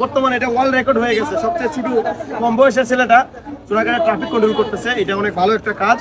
বর্তমানে এটা world record হয়ে গেছে। সবচেয়ে ছোট কম বয়সের ছেলেটা চুনাঘাটে ট্রাফিক কন্ট্রোল করতেছে। এটা অনেক ভালো একটা কাজ।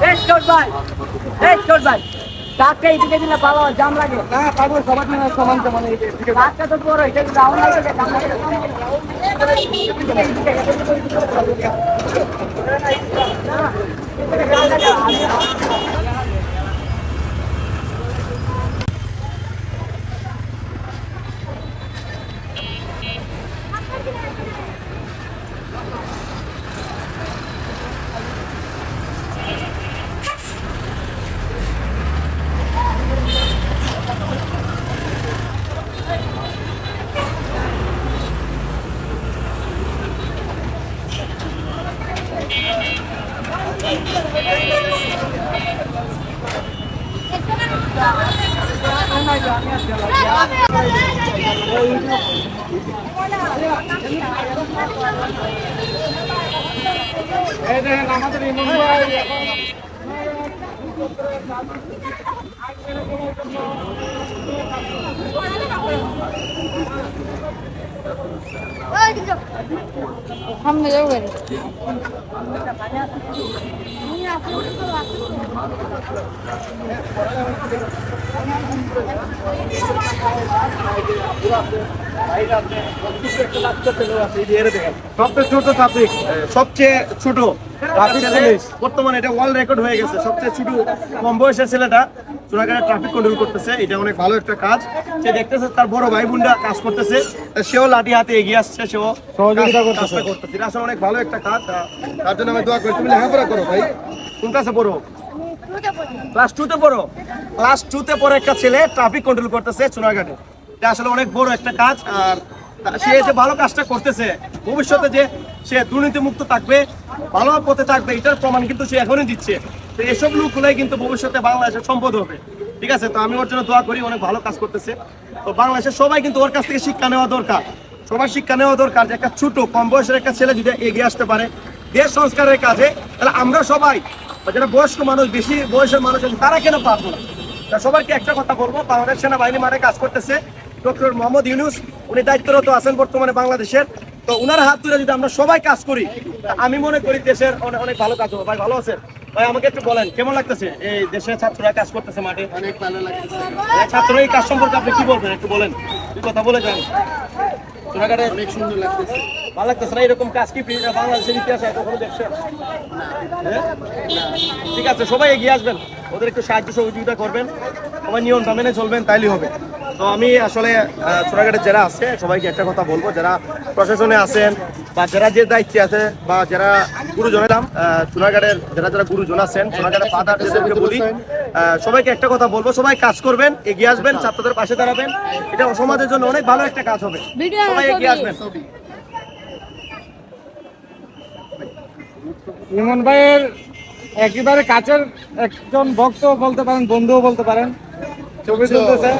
এই ছোট ভাই এই ছোট ভাই। কাকটা এদিকে দিলে হয়, জাম লাগে। না পাবো সবার জন্য সমান সমান কাকটা তো বড় এটা যদি রাউন্ড লাগে জাম লাগে। এই দেখেন আমাদের ইমন ভাই এখন সামনে যাবেন? সবচেয়ে ছোট সবচেয়ে ছোট। Traffic police. বর্তমানে এটা ওয়ার্ল্ড রেকর্ড হয়ে গেছে। সবচেয়ে ছোট কম বয়সের ছেলেটা চুনাঘাটে ট্রাফিক কন্ট্রোল করতেছে। এটা অনেক ভালো একটা কাজ। সে দেখতেছে তার বড় ভাই বোনরা কাজ করতেছে। সেও লাঠি হাতে এগিয়ে আসছে সেও সহযোগিতা করতেছে। এটা আসলে অনেক ভালো একটা কাজ। তার জন্য আমি দোয়া করি। তুমি লেখাপড়া করো ভাই। কোন ক্লাসে পড়ো ক্লাস টুতে পড়ো? ক্লাস টুতে পড়ে একটা ছেলে ট্রাফিক কন্ট্রোল করতেছে চুনাঘাটে এটা আসলে অনেক বড় একটা কাজ। আর সে যে ভালো কাজটা করতেছে। ভবিষ্যতে যে সে দুর্নীতি মুক্ত থাকবে, ভালো পথে থাকবে, এটার প্রমাণ কিন্তু সে এখনই দিচ্ছে। তো এসব লোকগুলোই কিন্তু ভবিষ্যতে বাংলাদেশের সম্পদ হবে। ঠিক আছে? তো আমি ওর জন্য দোয়া করি, অনেক ভালো কাজ করতেছে। তো বাংলাদেশের সবাই কিন্তু ওর কাছ থেকে শিক্ষা নেওয়া দরকার। সবার শিক্ষা নেওয়া দরকার যে একটা ছোট, কম বয়সের একটা ছেলে যদি এগিয়ে আসতে পারে দেশ সংস্কারের কাজে, তাহলে আমরা সবাই যারা বয়স্ক মানুষ, বেশি বয়সের মানুষ আছে, তারা কেন পারব না? সবাইকে একটা কথা বলব, বাংলাদেশ সেনাবাহিনী মাঠে কাজ করতেছে। ডক্টর মোহাম্মদ ইউনুস, উনি দায়িত্বরত আছেন বর্তমানে বাংলাদেশের। তো ওনার হাত ধরে যদি আমরা সবাই কাজ করি আমি মনে করি দেশের অনেক অনেক ভালো কাজ হবে। ভাই ভালো আছে? ভাই আমাকে একটু বলেন কেমন লাগতেছে? এই দেশের ছাত্ররা কাজ করতেছে মাঠে? অনেক ভালো লাগতেছে। ছাত্র এই কাজ সম্পর্কে আপনি কি বলবেন? একটু বলেন কি কথা বলে যান। চুনাঘাটে অনেক সুন্দর লাগতেছে। ভালো লাগতেছে না? এরকম কাজ কি বাংলাদেশের ইতিহাসে কখনো দেখছেন? হ্যাঁ? ঠিক আছে সবাই এগিয়ে আসবেন। ওদের একটু সাহায্য সহযোগিতা করবেন। সবাই নিয়মটা মেনে চলবেন তাইলেই হবে। তো আমি আসলে আহ, যারা আছে সবাইকে একটা কথা বলব। যারা প্রশাসনে আছেন বা যারা যে দায়িত্বে আছে বা যারা গুরুজনের নাম চুনাঘাটের যারা যারা গুরুজন আছেন চুনাঘাটের ফাদার যাদেরকে বলি সবাইকে একটা কথা বলব। সবাই কাজ করবেন এগিয়ে আসবেন ছাত্রদের পাশে দাঁড়াবেন। এটা সমাজের জন্য অনেক ভালো একটা কাজ হবে। সবাই এগিয়ে আসবেন। ইমন ভাইয়ের একেবারে কাছের একজন ভক্ত বলতে পারেন বন্ধুও বলতে পারেন। ছবি তুলতেছে।